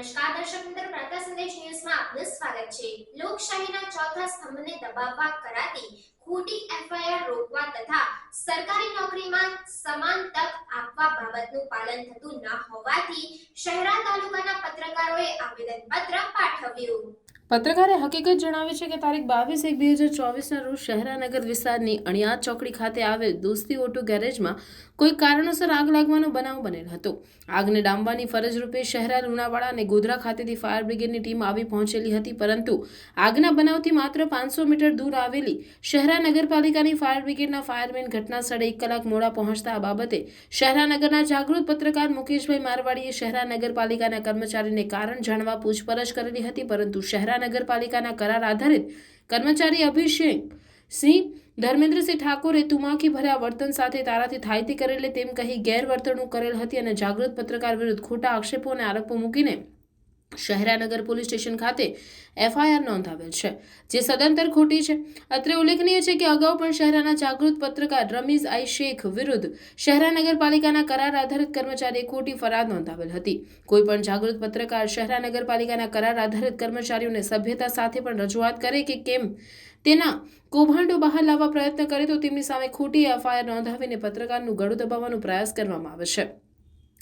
નમસ્કાર, દર્શક મિત્રો પ્રકાશ સંદેશ ન્યૂઝમાં આપનું સ્વાગત છે. લોકશાહીના ચોથા સ્તંભને દબાવવા કરાતી ખોટી એફઆઈઆર રોકવા તથા સરકારી નોકરીમાં સમાન તક આપવા બાબતનું પાલન થતું ન હોવાથી શહેરા તાલુકાના પત્રકારોએ આવેદન પત્ર પાઠવ્યું. પત્રકારે હકીકત જણાવે છે કે તારીખ બાવીસ એક બે હજાર ચોવીસના રોજ શહેરાનગર વિસ્તારની અણિયાદ ચોકડી ખાતે આવેલ દોસ્તી ઓટો ગેરેજમાં કોઈ કારણોસર આગ લાગવાનો બનાવ બનેલ હતો. આગને ડામવાની ફરજ રૂપે શહેરા લુણાવાડા અને ગોધરા ખાતેથી ફાયર બ્રિગેડની ટીમ આવી પહોંચેલી હતી, પરંતુ આગના બનાવથી માત્ર પાંચસો મીટર દૂર આવેલી શહેરા નગરપાલિકાની ફાયર બ્રિગેડના ફાયરમેન ઘટના સ્થળે એક કલાક મોડા પહોંચતા આ બાબતે શહેરાનગરના જાગૃત પત્રકાર મુકેશભાઈ મારવાડીએ શહેરા નગરપાલિકાના કર્મચારીને કારણ જાણવા પૂછપરછ કરેલી હતી, પરંતુ શહેરા નગરપાલિકાના કરાર આધારિત કર્મચારી અભિષેક સિંહ, ધર્મેન્દ્રસિંહ ઠાકોરે તુમાકી ભર્યા વર્તન સાથે તારાથી થાયતી કરેલે તેમ કહી ગેરવર્તણૂક કરેલ હતી અને જાગૃત પત્રકાર વિરુદ્ધ ખોટા આક્ષેપો અને આરોપો મૂકીને શહેરાનગર પોલીસ સ્ટેશન ખાતે એફઆઈઆર નોંધાવેલ છે, જે સદંતર ખોટી છે. અત્રે ઉલ્લેખનીય છે કે અગાઉ પણ શહેરાના જાગૃત પત્રકાર રમીઝ આઈ શેખ વિરુદ્ધ શહેરા નગરપાલિકાના કરાર આધારિત કર્મચારીએ ખોટી ફરિયાદ નોંધાવેલ હતી. કોઈ પણ જાગૃત પત્રકાર શહેરા નગરપાલિકાના કરાર આધારિત કર્મચારીઓને સભ્યતા સાથે પણ રજૂઆત કરે કે કેમ તેના કૌભાંડો બહાર લાવવા પ્રયત્ન કરે તો તેમની સામે ખોટી એફઆઈઆર નોંધાવીને પત્રકારનું ગળું દબાવવાનો પ્રયાસ કરવામાં આવે છે.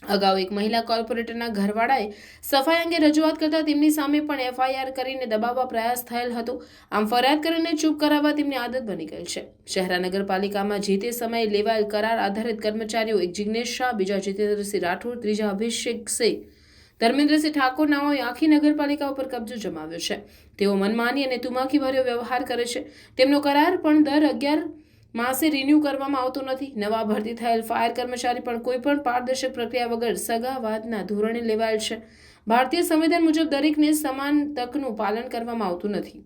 અગાઉ એક મહિલા કોર્પોરેટરના ઘરવાળાએ સફાઈ અંગે રજૂઆત કરતા તેમની સામે પણ એફઆઈઆર કરીને દબાવવા પ્રયાસ થયેલ હતો. આમ ફરિયાદ કરીને ચૂપ કરાવવા તેમની આદત બની ગઈ છે. શહેરા નગરપાલિકામાં જે તે સમયે લેવાયેલ કરાર આધારિત કર્મચારીઓ એક જિગ્નેશ શાહ, બીજા જીતેન્દ્રસિંહ રાઠોડ, ત્રીજા અભિષેક સિંહ ધર્મેન્દ્રસિંહ ઠાકોર નાઓએ આખી નગરપાલિકા ઉપર કબજો જમાવ્યો છે. તેઓ મનમાની અને તુમાકી ભર્યો વ્યવહાર કરે છે. તેમનો કરાર પણ દર અગિયાર માસે રિન્યૂ કરવામાં આવતો નથી. નવા ભરતી થયેલ ફાયર કર્મચારી પણ કોઈપણ પારદર્શક પ્રક્રિયા વગર સગાવાદના ધોરણે લેવાયેલ છે. ભારતીય સંવિધાન મુજબ દરેકને સમાન તકનું પાલન કરવામાં આવતું નથી.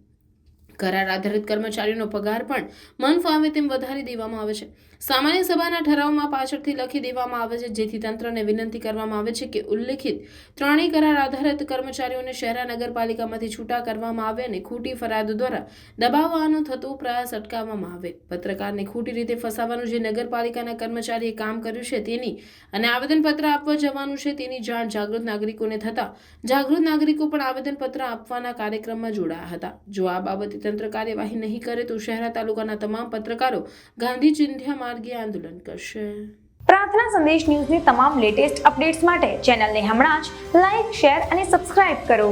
કરાર આધારિત કર્મચારીઓનો પગાર પણ મન ફાવે તેમ વધારી દેવામાં આવે છે. સામાન્ય સભાના ઠરાવમાં પાછળથી લખી દેવામાં આવે છે, જેથી તંત્રને વિનંતી કરવામાં આવે છે કે ઉલ્લેખિત ત્રણેય કરાર આધારિત કર્મચારીઓને શહેરા નગરપાલિકામાંથી છૂટા કરવામાં આવે અને ખોટી ફરિયાદો દ્વારા દબાવવાનો થતો પ્રયાસ અટકાવવામાં આવે. પત્રકારને ખોટી રીતે ફસાવવાનું જે નગરપાલિકાના કર્મચારીએ કામ કર્યું છે તેની અને આવેદનપત્ર આપવા જવાનું છે તેની જાણ જાગૃત નાગરિકોને થતા જાગૃત નાગરિકો પણ આવેદનપત્ર આપવાના કાર્યક્રમમાં જોડાયા હતા. જો આ બાબતે તંત્ર કાર્યવાહી નહીં કરે તો શહેરા તાલુકાના તમામ પત્રકારો ગાંધી ચિંધ્યા માર્ગે આંદોલન કરશે. પ્રાર્થના સંદેશ ન્યૂઝની તમામ લેટેસ્ટ અપડેટ્સ માટે ચેનલને હમણાં જ લાઈક શેર અને સબસ્ક્રાઇબ કરો.